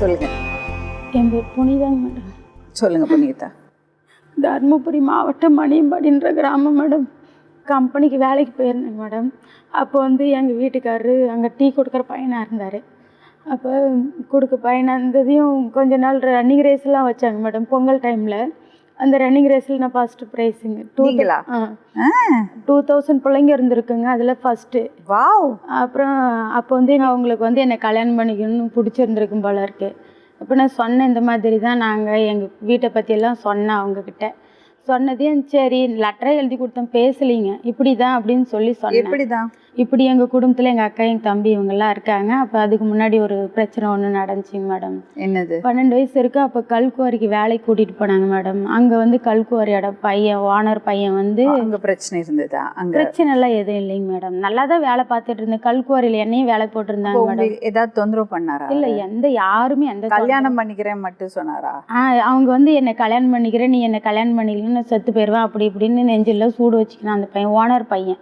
சொல்லுங்க. என் பேர் புனிதாங்க மேடம். சொல்லுங்க புனிதா. தருமபுரி மாவட்டம் மணியம்பாடின்ற கிராமம் மேடம். கம்பெனிக்கு வேலைக்கு போயிருந்தேங்க மேடம். அப்போ வந்து எங்கள் வீட்டுக்காரரு அங்கே டீ கொடுக்குற பையனாக இருந்தார். அப்போ கொடுக்க பையனாக இருந்ததையும் கொஞ்ச நாள் ரன்னிங் ரேஸ்லாம் வச்சாங்க மேடம் பொங்கல் டைமில் அந்த ரன்னிங் ரேஸில் நான் ஃபஸ்ட்டு ப்ரைஸுங்க டூ நீங்களா? ஆ. ஆ. டூ தௌசண்ட் பிள்ளைங்க இருந்திருக்குங்க அதில் ஃபஸ்ட்டு வாவ். அப்புறம் அப்போ வந்து எங்க- அவங்களுக்கு வந்து என்னை கல்யாணம் பண்ணிக்கணும்னு பிடிச்சிருந்துருக்கும் போல இருக்கு. அப்போ நான் சொன்னேன் இந்த மாதிரி தான் நாங்கள் எங்கள் வீட்டை பற்றியெல்லாம் சொன்னேன் அவங்கக்கிட்ட சொன்னதையும் சரி லெட்டரை எழுதி கொடுத்தேன் பேசலிங்க. இப்படி தான் அப்படின்னு சொல்லி சொன்னேன். இப்படி எங்கள் குடும்பத்தில் எங்கள் அக்கா எங்கள் தம்பி இவங்கெல்லாம் இருக்காங்க. அப்போ அதுக்கு முன்னாடி ஒரு பிரச்சனை ஒன்று நடந்துச்சுங்க மேடம் என்னது? பன்னெண்டு வயசு இருக்கு அப்போ கல்குவாரிக்கு வேலைக்கு கூட்டிகிட்டு போனாங்க மேடம் அங்கே வந்து கல்குவாரியோட பையன் ஓனர் பையன் வந்து அங்க பிரச்சனை இருந்ததா? அங்க? பிரச்சனை எல்லாம் எதுவும் இல்லைங்க மேடம் நல்லா தான் வேலை பார்த்துட்டு இருந்தேன். கல்குவாரியில் என்னையும் வேலை போட்டிருந்தாங்க மேடம் ஏதாவது தொந்தரவு பண்ணாரா? இல்ல எந்த யாருமே எந்த கல்யாணம் பண்ணிக்கிறேன் மட்டும் சொன்னாரா? அவங்க வந்து என்னை கல்யாணம் பண்ணிக்கிறேன் நீ என்னை கல்யாணம் பண்ணிக்கலன்னு நான் செத்து போயிடுவேன் அப்படி இப்படின்னு நெஞ்சில் சூடு வச்சுக்கினான் அந்த பையன் ஓனர் பையன்.